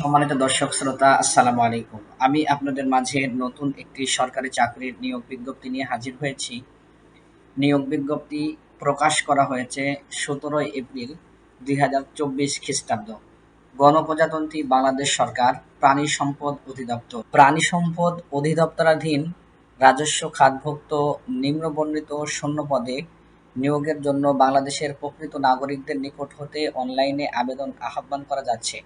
সম্মানিত দর্শক, শ্রোতা, আসসালামু আলাইকুম। আমি আপনাদের মাঝে নতুন একটি সরকারি চাকরির নিয়োগ বিজ্ঞপ্তি নিয়ে হাজির হয়েছি। নিয়োগ বিজ্ঞপ্তি প্রকাশ করা হয়েছে সতেরোই এপ্রিল দুই হাজার চব্বিশ খ্রিস্টাব্দ। গণপ্রজাতন্ত্রী বাংলাদেশ সরকার, প্রাণী সম্পদ অধিদপ্তর। প্রাণী সম্পদ অধিদপ্তরাধীন রাজস্ব খাতভুক্ত নিম্নবর্ণিত শূন্য পদে নিয়োগের জন্য বাংলাদেশের প্রকৃত নাগরিকদের নিকট হতে অনলাইনে আবেদন আহ্বান করা যাচ্ছে।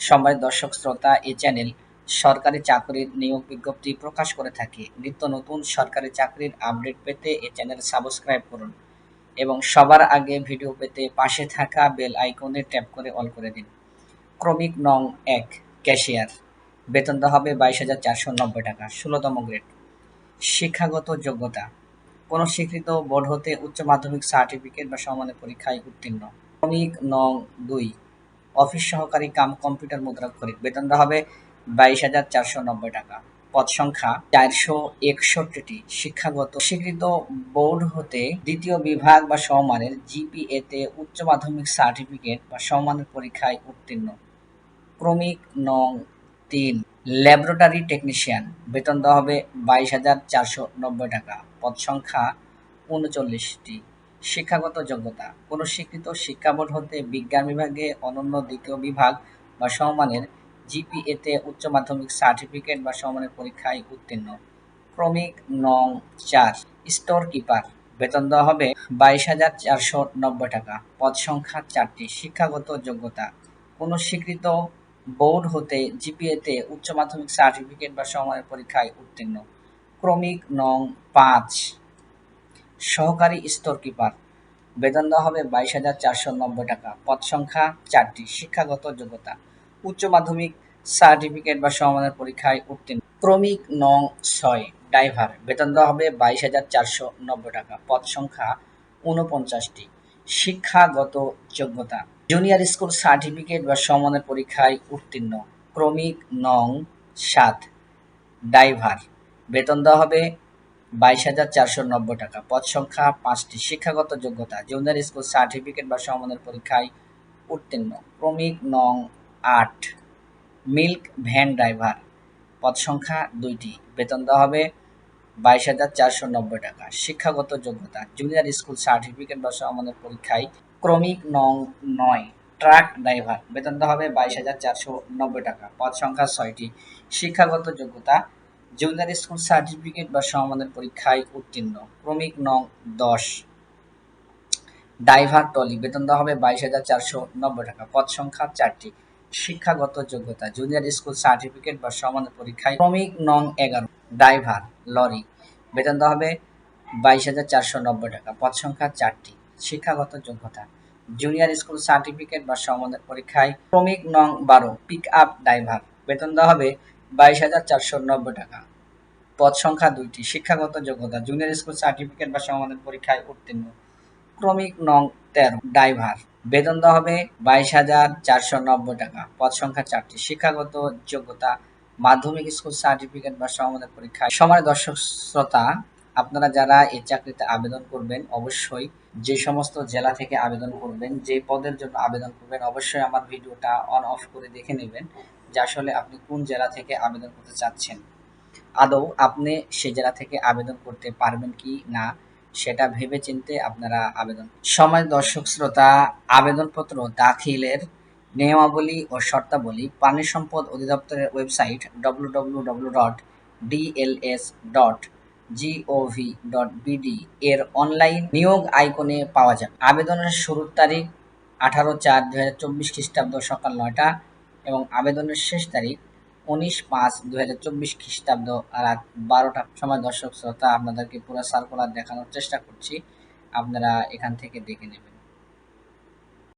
সম্মানিত দর্শক শ্রোতা এই চ্যানেল সরকারি চাকরির নিয়োগ বিজ্ঞপ্তি প্রকাশ করে থাকে। নিত্য নতুন সরকারি চাকরির আপডেট পেতে এই চ্যানেল সাবস্ক্রাইব করুন এবং সবার আগে ভিডিও পেতে পাশে থাকা বেল আইকনে ট্যাপ করে অল করে দিন। ক্রমিক নং এক, ক্যাশিয়ার। বেতন দেওয়া হবে বাইশ হাজার চারশো নব্বই টাকা, ষোলোতম গ্রেড। শিক্ষাগত যোগ্যতা। কোনো স্বীকৃত বোর্ড হতে উচ্চ মাধ্যমিক সার্টিফিকেট বা সমানের পরীক্ষায় উত্তীর্ণ। ক্রমিক নং দুই অফিস সহকারী কাম কম্পিউটার মুদ্রাক্ষরিক বেতন দেওয়া হবে বাইশ হাজার চারশো নব্বই টাকা। পদ সংখ্যা চারশো একষট্টিটি। শিক্ষাগত স্বীকৃত বোর্ড হতে দ্বিতীয় বিভাগ বা সমমানের জিপিএ তে উচ্চ মাধ্যমিক সার্টিফিকেট বা সমমানের পরীক্ষায় উত্তীর্ণ। ক্রমিক নং তিন, ল্যাবরেটরি টেকনিশিয়ান। বেতন দেওয়া হবে বাইশ হাজার চারশো নব্বই টাকা। পদ সংখ্যা উনচল্লিশটি। শিক্ষাগত যোগ্যতা। কোনো স্বীকৃত শিক্ষা বোর্ড হতে বিজ্ঞান বিভাগে অনন্য দ্বিতীয় বিভাগ বা সমমানের জিপিএতে উচ্চ মাধ্যমিক সার্টিফিকেট বা সমমানের পরীক্ষায় উত্তীর্ণ। ক্রমিক নং চার স্টোর কিপার বেতন দেওয়া হবে বাইশ হাজার চারশো নব্বই টাকা। পদ সংখ্যা চারটি, শিক্ষাগত যোগ্যতা। কোনো স্বীকৃত বোর্ড হতে জিপিএতে উচ্চ মাধ্যমিক সার্টিফিকেট বা সমমানের পরীক্ষায় উত্তীর্ণ। ক্রমিক নং পাঁচ সহকারী স্তর কিপার। বেতন দেওয়া হবে বাইশ হাজার চারশো নব্বই টাকা। পদ সংখ্যা চারটি। শিক্ষাগত যোগ্যতা। উচ্চ মাধ্যমিক সার্টিফিকেট বা সমমানের পরীক্ষায় উত্তীর্ণ। ক্রমিক নং ছয়, ড্রাইভার। বেতন দেওয়া হবে বাইশ হাজার চারশো নব্বই টাকা। পদ সংখ্যা ঊনপঞ্চাশটি। শিক্ষাগত যোগ্যতা। জুনিয়র স্কুল সার্টিফিকেট বা সমমানের পরীক্ষায় উত্তীর্ণ। ক্রমিক নং সাত, ড্রাইভার। বেতন দেওয়া হবে বাইশ হাজার চারশো নব্বই টাকা। পদ সংখ্যা পাঁচটি। শিক্ষাগত যোগ্যতা। জুনিয়র স্কুল সার্টিফিকেট বা সমমানের পরীক্ষায় উত্তীর্ণ। ক্রমিক নং আট। Milk van driver. পদ সংখ্যা দুইটি। বেতন দেওয়া হবে বাইশ হাজার চারশো নব্বই টাকা। শিক্ষাগত যোগ্যতা। জুনিয়র স্কুল সার্টিফিকেট বা সমমানের পরীক্ষায় ক্রমিক নং নয়। Truck driver. বেতন দেওয়া হবে বাইশ হাজার চারশো নব্বই টাকা। পদ সংখ্যা ছয়টি। শিক্ষাগত যোগ্যতা জুনিয়র স্কুল সার্টিফিকেট বা সমমানের পরীক্ষায় উত্তীর্ণ। ক্রমিক নং দশ। ড্রাইভার টলি। বেতন দেওয়া হবে বাইশ হাজার চারশো নব্বই টাকা। পদ সংখ্যা চারটি। শিক্ষাগত যোগ্যতা। জুনিয়র স্কুল সার্টিফিকেট বা সমানের পরীক্ষায় ক্রমিক নং এগারো। Driver lorry. বেতন দেওয়া হবে বাইশ হাজার চারশো নব্বই টাকা। পদ সংখ্যা চারটি। শিক্ষাগত যোগ্যতা। জুনিয়র স্কুল সার্টিফিকেট বা পরীক্ষায় ক্রমিক নং বারো। পিক আপ ড্রাইভার বেতন দেওয়া হবে বাইশ হাজার চারশো নব্বই টাকা। পদ সংখ্যা দুইটি, শিক্ষাগত যোগ্যতা জুনিয়র স্কুল সার্টিফিকেট বা সমানের পরীক্ষায় উত্তীর্ণ। ক্রমিক নং তেরো ড্রাইভার বেতন দেওয়া হবে বাইশ হাজার চারশো নব্বই টাকা। পদ সংখ্যা চারটি, শিক্ষাগত যোগ্যতা, মাধ্যমিক স্কুল সার্টিফিকেট বা সমানের পরীক্ষায়। সমান দর্শক শ্রোতা, আপনারা যারা এই চাকরিতে আবেদন করবেন, অবশ্যই যে সমস্ত জেলা থেকে আবেদন করবেন, যে পদের জন্য আবেদন করবেন, অবশ্যই আমার ভিডিওটা অন অফ করে দেখে নেবেন। যে আসলে আপনি কোন জেলা থেকে আবেদন করতে চাচ্ছেন। আদৌ আপনি সে জেলা থেকে আবেদন করতে পারবেন কি না, সেটা ভেবে চিনতে আপনারা আবেদন সময়, দর্শক, শ্রোতা, আবেদনপত্র দাখিলের নিয়মাবলী ও শর্তাবলী পানি সম্পদ অধিদপ্তরের website W W W dot dot dot এর অনলাইন নিয়োগ আইকনে পাওয়া যাবে। আবেদনের শুরুর তারিখ আঠারো চার দু হাজার চব্বিশ খ্রিস্টাব্দ সকাল নয়টা। এবং আবেদনের শেষ তারিখ উনিশ পাঁচ দু হাজার চব্বিশ খ্রিস্টাব্দ রাত বারোটার সময় দর্শক শ্রোতা, আপনাদেরকে পুরো সার্কুলার দেখানোর চেষ্টা করছি। আপনারা এখান থেকে দেখে নেবেন।